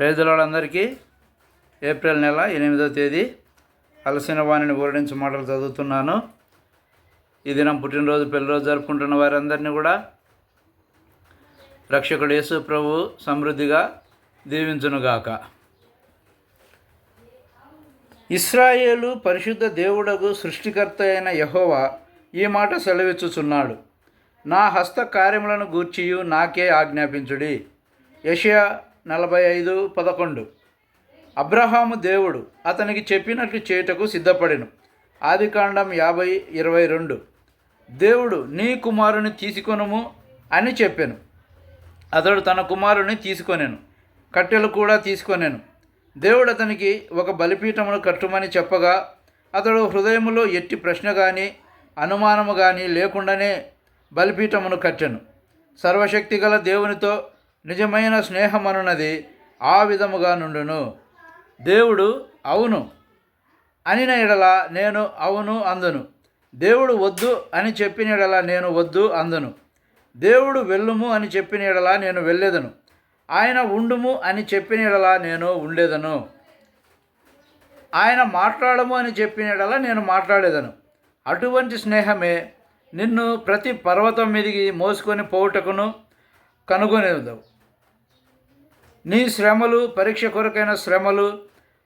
రైతులందరికీ ఏప్రిల్ నెల ఎనిమిదో తేదీ అలసిన వాణిని ఊరడించి మాటలు చదువుతున్నాను. ఈ దినం పుట్టినరోజు పెళ్ళిరోజు జరుపుకుంటున్న వారందరినీ కూడా రక్షకుడు యేసు ప్రభు సమృద్ధిగా దీవించునుగాక. ఇస్రాయేలు పరిశుద్ధ దేవుడకు సృష్టికర్త అయిన యహోవా ఈ మాట సెలవిచ్చుచున్నాడు. నా హస్త కార్యములను గూర్చియు నాకే ఆజ్ఞాపించుడి. యషయా నలభై ఐదు పదకొండు. అబ్రహాము దేవుడు అతనికి చెప్పినట్లు చేయుటకు సిద్ధపడెను. ఆదికాండం యాభై ఇరవై రెండు. దేవుడు నీ కుమారుని తీసుకొనుము అని చెప్పాను. అతడు తన కుమారుని తీసుకొనెను. కట్టెలు కూడా తీసుకొనెను. దేవుడు అతనికి ఒక బలిపీఠమును కట్టుమని చెప్పగా అతడు హృదయములో ఎట్టి ప్రశ్న కానీ అనుమానము కానీ లేకుండానే బలిపీఠమును కట్టెను. సర్వశక్తి గల దేవునితో నిజమైన స్నేహమనున్నది ఆ విధముగా నుండును. దేవుడు అవును అనిన ఎడల నేను అవును అందును. దేవుడు వద్దు అని చెప్పిన ఎడల నేను వద్దు అందును. దేవుడు వెళ్ళుము అని చెప్పిన ఎడల నేను వెళ్ళేదను. ఆయన ఉండుము అని చెప్పిన ఎడల నేను ఉండేదను. ఆయన మాట్లాడము అని చెప్పిన ఎడల నేను మాట్లాడేదను. అటువంటి స్నేహమే నిన్ను ప్రతి పర్వతం మీదికి మోసుకొని పోవుటకును కనుగొనేదావు. నీ శ్రమలు పరీక్ష కొరకైన శ్రమలు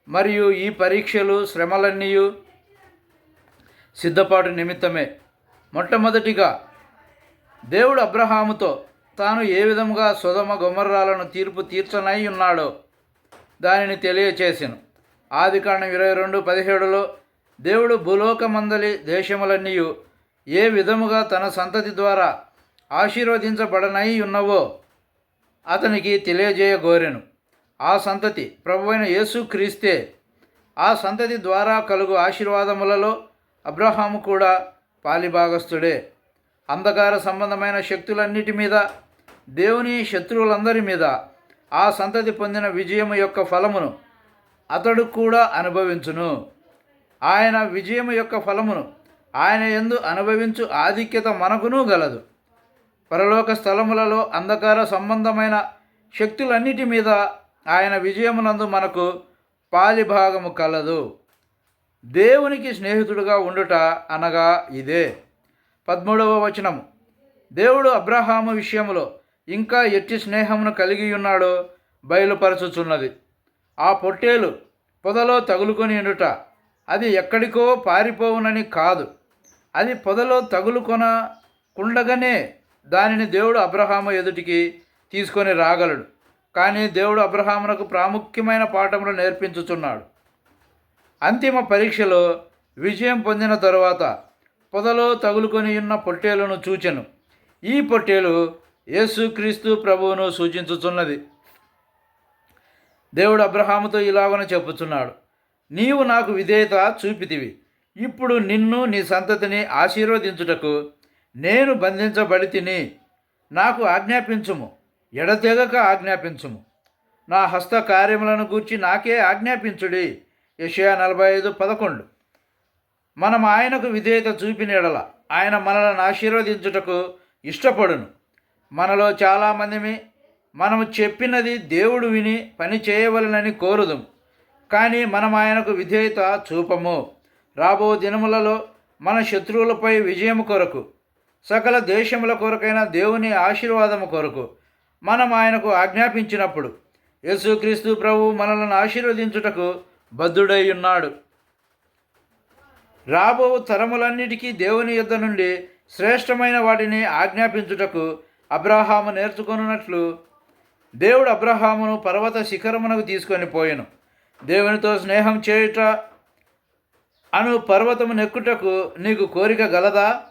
మరియు ఈ పరీక్షలు శ్రమలన్నీ సిద్ధపాటు నిమిత్తమే. మొట్టమొదటిగా దేవుడు అబ్రహాముతో తాను ఏ విధముగా సుధమ గుమర్రాలను తీర్పు తీర్చనై ఉన్నాడో దానిని తెలియచేసాను. ఆది కాండం ఇరవై రెండు పదిహేడులో దేవుడు భూలోకమందలి దేశములన్నీ ఏ విధముగా తన సంతతి ద్వారా ఆశీర్వదించబడనై ఉన్నవో అతనికి తెలియజేయగోరెను. ఆ సంతతి ప్రభువైన యేసు క్రీస్తే ఆ సంతతి ద్వారా కలుగు ఆశీర్వాదములలో అబ్రహాము కూడా పాలిభాగస్థుడే. అంధకార సంబంధమైన శక్తులన్నిటి మీద దేవుని శత్రువులందరి మీద ఆ సంతతి పొందిన విజయము యొక్క ఫలమును అతడు కూడా అనుభవించును. ఆయన విజయము యొక్క ఫలమును ఆయన ఎందు అనుభవించు ఆధిక్యత మనకును గలదు. పరలోక స్థలములలో అంధకార సంబంధమైన శక్తులన్నిటి మీద ఆయన విజయమునందు మనకు పాలిభాగము కలదు. దేవునికి స్నేహితుడుగా ఉండుట అనగా ఇదే. పదమూడవ వచనము. దేవుడు అబ్రహాము విషయములో ఇంకా ఎట్టి స్నేహమును కలిగి ఉన్నాడో బయలుపరచుచున్నది. ఆ పొట్టేలు పొదలో తగులుకొని ఉండుట. అది ఎక్కడికో పారిపోవునని కాదు. అది పొదలో తగులుకొనకుండగానే దానిని దేవుడు అబ్రహాము ఎదుటికి తీసుకొని రాగలడు. కానీ దేవుడు అబ్రహామునకు ప్రాముఖ్యమైన పాఠములు నేర్పించుచున్నాడు. అంతిమ పరీక్షలో విజయం పొందిన తరువాత పొదలో తగులుకొని ఉన్న పొట్టేలును చూచెను. ఈ పొట్టేలు యేసుక్రీస్తు ప్రభువును సూచించుచున్నది. దేవుడు అబ్రహాముతో ఇలాగన చెప్పుచున్నాడు. నీవు నాకు విధేయత చూపితివి. ఇప్పుడు నిన్ను నీ సంతతిని ఆశీర్వదించుటకు నేను బంధించబడి తిని నాకు ఆజ్ఞాపించుము. ఎడతెగక ఆజ్ఞాపించుము. నా హస్త కార్యములను గూర్చి నాకే ఆజ్ఞాపించుడి. యషయా నలభై ఐదు పదకొండు. మనం ఆయనకు విధేయత చూపిన ఎడల ఆయన మనలను ఆశీర్వదించుటకు ఇష్టపడును. మనలో చాలామందిమి మనము చెప్పినది దేవుడు విని పని చేయవలనని కోరుదుం. కానీ మనం ఆయనకు విధేయత చూపము. రాబో దినములలో మన శత్రువులపై విజయం కొరకు సకల దేశముల కొరకైన దేవుని ఆశీర్వాదము కొరకు మనం ఆయనకు ఆజ్ఞాపించినప్పుడు యేసుక్రీస్తు ప్రభు మనలను ఆశీర్వదించుటకు బద్ధుడై ఉన్నాడు. రాబో తరములన్నిటికీ దేవుని యుద్ధ నుండి శ్రేష్టమైన వాటిని ఆజ్ఞాపించుటకు అబ్రహాము నేర్చుకొనున్నట్లు దేవుడు అబ్రహామును పర్వత శిఖరమునకు తీసుకొని పోయెను. దేవునితో స్నేహం చేయుట అను పర్వతము నెక్కుటకు నీకు కోరిక గలదా?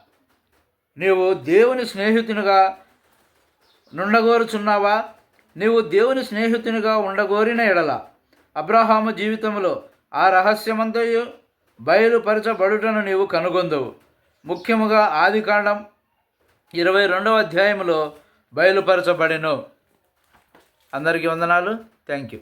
నీవు దేవుని స్నేహితునిగా నుండగోరుచున్నావా? నీవు దేవుని స్నేహితునిగా ఉండగోరిన ఎడల అబ్రహాము జీవితంలో ఆ రహస్యమంతయు బయలుపరచబడుటను నీవు కనుగొందవు. ముఖ్యముగా ఆదికాండం ఇరవై రెండవ అధ్యాయంలో బయలుపరచబడెను. అందరికీ వందనాలు. Thank you